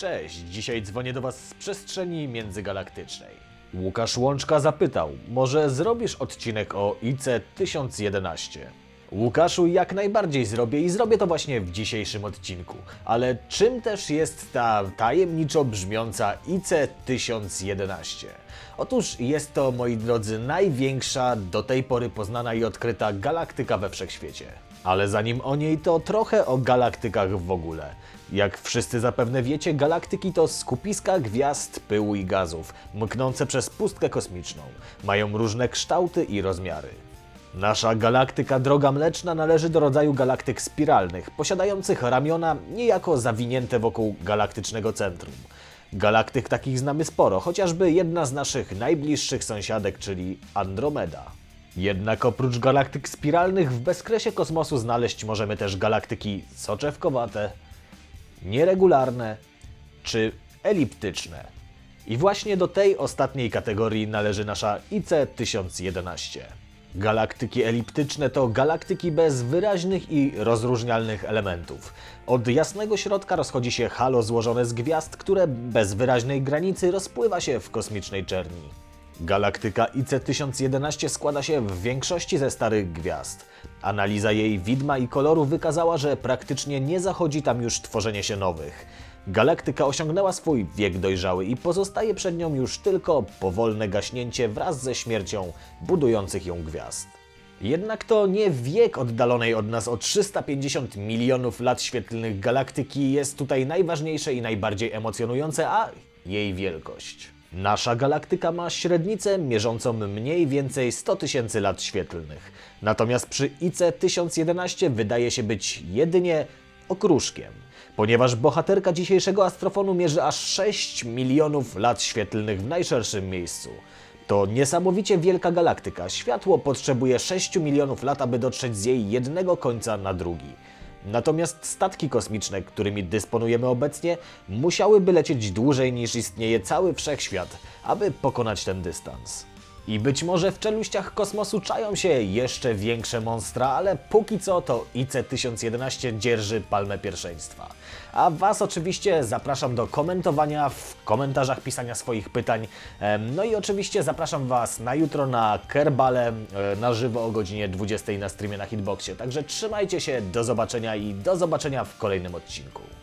Cześć, dzisiaj dzwonię do Was z przestrzeni międzygalaktycznej. Łukasz Łączka zapytał, może zrobisz odcinek o IC-1011? Łukaszu, jak najbardziej zrobię i zrobię to właśnie w dzisiejszym odcinku. Ale czym też jest ta tajemniczo brzmiąca IC-1011? Otóż jest to, moi drodzy, największa do tej pory poznana i odkryta galaktyka we wszechświecie. Ale zanim o niej, to trochę o galaktykach w ogóle. Jak wszyscy zapewne wiecie, galaktyki to skupiska gwiazd, pyłu i gazów, mknące przez pustkę kosmiczną. Mają różne kształty i rozmiary. Nasza galaktyka Droga Mleczna należy do rodzaju galaktyk spiralnych, posiadających ramiona niejako zawinięte wokół galaktycznego centrum. Galaktyk takich znamy sporo, chociażby jedna z naszych najbliższych sąsiadek, czyli Andromeda. Jednak oprócz galaktyk spiralnych w bezkresie kosmosu znaleźć możemy też galaktyki soczewkowate, nieregularne czy eliptyczne. I właśnie do tej ostatniej kategorii należy nasza IC-1011. Galaktyki eliptyczne to galaktyki bez wyraźnych i rozróżnialnych elementów. Od jasnego środka rozchodzi się halo złożone z gwiazd, które bez wyraźnej granicy rozpływa się w kosmicznej czerni. Galaktyka IC-1011 składa się w większości ze starych gwiazd. Analiza jej widma i koloru wykazała, że praktycznie nie zachodzi tam już tworzenie się nowych. Galaktyka osiągnęła swój wiek dojrzały i pozostaje przed nią już tylko powolne gaśnięcie wraz ze śmiercią budujących ją gwiazd. Jednak to nie wiek oddalonej od nas o 350 milionów lat świetlnych galaktyki jest tutaj najważniejsze i najbardziej emocjonujące, a jej wielkość. Nasza galaktyka ma średnicę mierzącą mniej więcej 100 tysięcy lat świetlnych. Natomiast przy IC-1011 wydaje się być jedynie okruszkiem, ponieważ bohaterka dzisiejszego astrofonu mierzy aż 6 milionów lat świetlnych w najszerszym miejscu. To niesamowicie wielka galaktyka. Światło potrzebuje 6 milionów lat, aby dotrzeć z jej jednego końca na drugi. Natomiast statki kosmiczne, którymi dysponujemy obecnie, musiałyby lecieć dłużej niż istnieje cały wszechświat, aby pokonać ten dystans. I być może w czeluściach kosmosu czają się jeszcze większe monstra, ale póki co to IC-1011 dzierży palmę pierwszeństwa. A Was oczywiście zapraszam do komentowania, w komentarzach pisania swoich pytań. No i oczywiście zapraszam Was na jutro na Kerbale e, na żywo o godzinie 20 na streamie na Hitboxie. Także trzymajcie się, do zobaczenia i do zobaczenia w kolejnym odcinku.